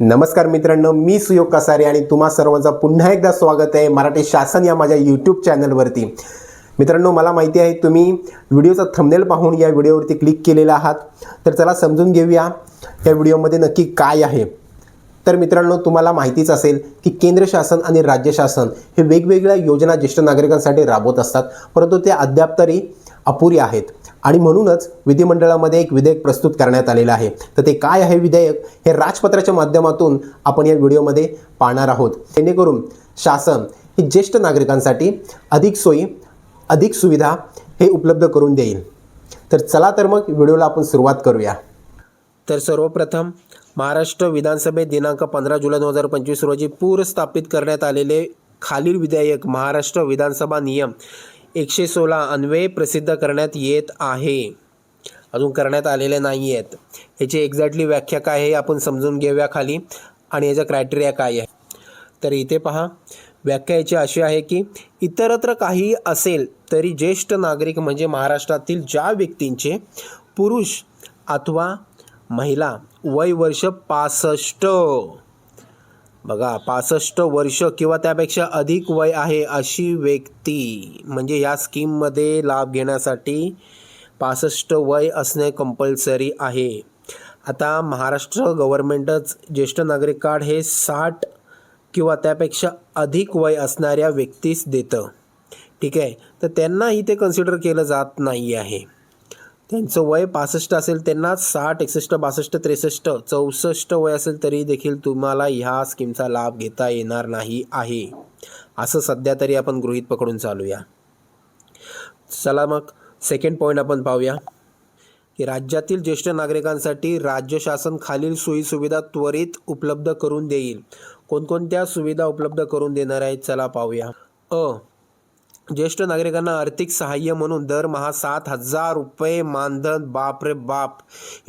नमस्कार मित्रांनो मी सुयोग कसारे आणि तुम्हा सर्वांचं पुन्हा एकदा स्वागत आहे मराठी शासन या माझ्या यूट्यूब चॅनलवरती मित्रांनो मला माहिती आहे तुम्ही व्हिडिओचा थंबनेल पाहून या व्हिडिओवरती क्लिक केलेला आहात. तर चला समजून घेऊया या व्हिडिओमध्ये नक्की काय आहे. तर मित्रांनो तुम्हाला माहितीच असेल की केंद्र शासन आणि राज्य शासन हे वेगवेगळ्या योजना ज्येष्ठ नागरिकांसाठी राबवत असतात. परंतु ते अद्याप तरी अपुरी आहेत. आणि म्हणूनच विधिमंडळामध्ये एक विधेयक प्रस्तुत करण्यात आलेलं आहे. तर ते काय आहे विधेयक? हे राजपत्राच्या माध्यमातून आपण या व्हिडिओमध्ये पाहणार आहोत. जेणेकरून शासन हे ज्येष्ठ नागरिकांसाठी अधिक सोयी अधिक सुविधा हे उपलब्ध करून देईल. तर चला तर मग व्हिडिओला आपण सुरुवात करूया. तर सर्वप्रथम महाराष्ट्र विधानसभेत दिनांक पंधरा जुलै दोन हजार पंचवीस रोजी पूर स्थापित करण्यात आलेले खालील विधेयक महाराष्ट्र विधानसभा नियम एकशे सोळा अन्वये प्रसिद्ध करण्यात येत आहे. अजून करण्यात आलेले नाही आहेत ह्याची एक्झॅक्टली व्याख्या काय आहे आपण समजून घेऊया खाली. आणि याचा क्रायटेरिया काय आहे? तर इथे पहा. व्याख्या याची अशी आहे की इतरत्र काही असेल तरी ज्येष्ठ नागरिक म्हणजे महाराष्ट्रातील ज्या व्यक्तींचे पुरुष अथवा महिला वय वर्ष पासष्ट. बघा पासष्ट वर्ष किंवा त्यापेक्षा अधिक वय आहे अशी व्यक्ती म्हणजे या स्कीममध्ये लाभ घेण्यासाठी पासष्ट वय असणे कंपल्सरी आहे. आता महाराष्ट्र गव्हर्मेंटच ज्येष्ठ नागरिक कार्ड हे साठ किंवा त्यापेक्षा अधिक वय असणाऱ्या व्यक्तीस देतं. ठीक आहे? तर त्यांनाही ते कन्सिडर केलं जात नाही आहे त्यांचं वय पासष्ट असेल त्यांना साठ एकसष्ट बासष्ट त्रेसष्ट चौसष्ट वय असेल तरी देखील तुम्हाला ह्या स्कीमचा लाभ घेता येणार नाही आहे. असं सध्या तरी आपण गृहीत पकडून चालूया. चला मग सेकंड पॉईंट आपण पाहूया. की राज्यातील ज्येष्ठ नागरिकांसाठी राज्य शासन खालील सोयीसुविधा त्वरित उपलब्ध करून देईल. कोणकोणत्या सुविधा उपलब्ध करून देणार आहेत चला पाहूया. अ ज्येष्ठ नागरिकांना आर्थिक सहाय्य म्हणून दरमहा सात हजार रुपये मानधन. बाप रे बाप.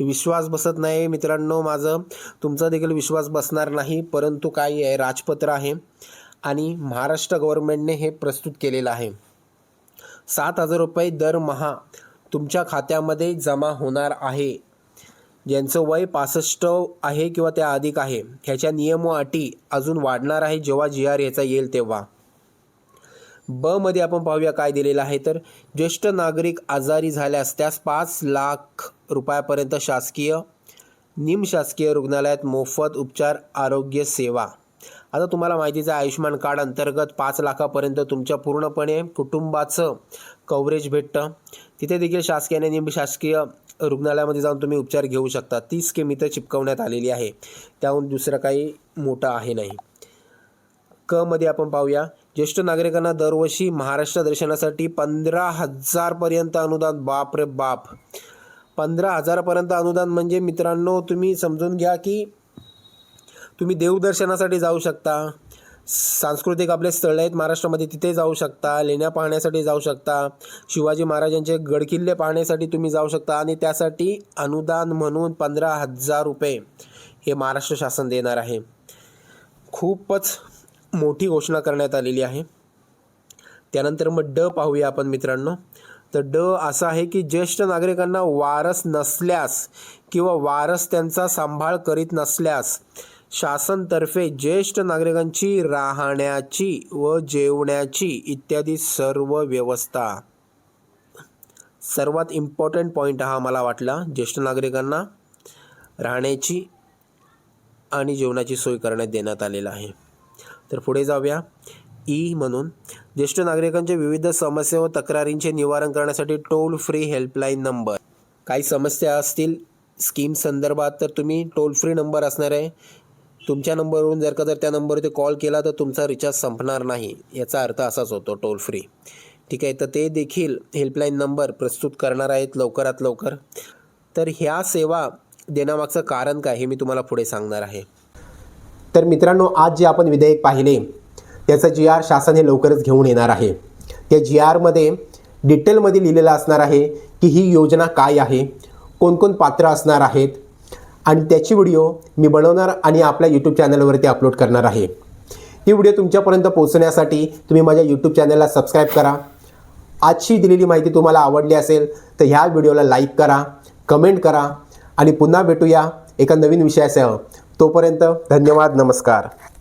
विश्वास बसत नाही मित्रांनो माझं. तुमचा देखील विश्वास बसणार नाही परंतु काय आहे? राजपत्र आहे आणि महाराष्ट्र गव्हर्नमेंटने हे प्रस्तुत केलेलं आहे. सात हजार रुपये दरमहा तुमच्या खात्यामध्ये जमा होणार आहे. ज्यांचं वय पासष्ट आहे किंवा त्या अधिक आहे ह्याच्या नियम व अटी अजून वाढणार आहे जेव्हा जी आर याचा येईल तेव्हा. ब मध्ये आपण पाहूया काय दिलेलं आहे. तर ज्येष्ठ नागरिक आजारी झाल्यास त्यास पाच लाख रुपयापर्यंत शासकीय निमशासकीय रुग्णालयात मोफत उपचार आरोग्य सेवा. आता तुम्हाला माहितीचं आहे, आयुष्यमान कार्ड अंतर्गत पाच लाखापर्यंत तुमच्या पूर्णपणे कुटुंबाचं कव्हरेज भेटतं. तिथे देखील शासकीय आणि निमशासकीय रुग्णालयामध्ये जाऊन तुम्ही उपचार घेऊ शकता. ती स्कीम इथं चिपकवण्यात आलेली आहे. त्याहून दुसरं काही मोठं आहे नाही. क मध्ये आपण पाहूया. ज्येष्ठ नागरिकांना दरवर्षी महाराष्ट्र दर्शनासाठी पंधरा हजारपर्यंत अनुदान. बाप रे बाप. पंधरा हजारपर्यंत अनुदान म्हणजे मित्रांनो तुम्ही समजून घ्या की तुम्ही देवदर्शनासाठी जाऊ शकता. सांस्कृतिक आपले स्थळ आहेत महाराष्ट्रामध्ये तिथे जाऊ शकता. लेण्या पाहण्यासाठी जाऊ शकता. शिवाजी महाराजांचे गडकिल्ले पाहण्यासाठी तुम्ही जाऊ शकता. आणि त्यासाठी अनुदान म्हणून पंधरा हजार रुपये हे महाराष्ट्र शासन देणार आहे. खूपच मोठी घोषणा करण्यात आलेली आहे. त्यानंतर मग ड पाहूया आपण मित्रांनो. तर ड असं आहे की ज्येष्ठ नागरिकांना वारस नसल्यास किंवा वारस त्यांचा सांभाळ करीत नसल्यास शासनतर्फे ज्येष्ठ नागरिकांची राहण्याची व जेवण्याची इत्यादी सर्व व्यवस्था. सर्वात इम्पॉर्टंट पॉईंट हा मला वाटला. ज्येष्ठ नागरिकांना राहण्याची आणि जेवणाची सोय करण्यात देण्यात आलेला आहे. तर पुढे जाऊया. ई म्हणून. ज्येष्ठ नागरिकांच्या विविध समस्या व तक्रारींचे निवारण करण्यासाठी टोल फ्री हेल्पलाईन नंबर काही समस्या असतील स्कीम संदर्भात तर तुम्ही टोल फ्री नंबर असणार आहे. तुमच्या नंबरवरून जर का जर त्या नंबरवरती कॉल केला तर तुमचा रिचार्ज संपणार नाही. याचा अर्थ असाच होतो टोल फ्री ठीक आहे तर ते देखील हेल्पलाईन नंबर प्रस्तुत करणार आहेत लवकरात लवकर. तर ह्या सेवा देण्यामागचं कारण काय हे मी तुम्हाला पुढे सांगणार आहे. तर मित्रांनो आज जे आपण विधेयक पाहिले त्याचं जी आर शासन हे लवकरच घेऊन येणार आहे. त्या जी आरमध्ये डिटेलमध्ये लिहिलेलं असणार आहे की ही योजना काय आहे कोणकोण पात्र असणार आहेत आणि त्याची व्हिडिओ मी बनवणार आणि आपल्या यूट्यूब चॅनलवरती अपलोड करणार आहे. ती व्हिडिओ तुमच्यापर्यंत पोहोचण्यासाठी तुम्ही माझ्या यूट्यूब चॅनलला सबस्क्राईब करा. आजची दिलेली माहिती तुम्हाला आवडली असेल तर ह्या व्हिडिओला लाईक करा कमेंट करा आणि पुन्हा भेटूया एका नवीन विषयासह. तोपर्यंत धन्यवाद नमस्कार.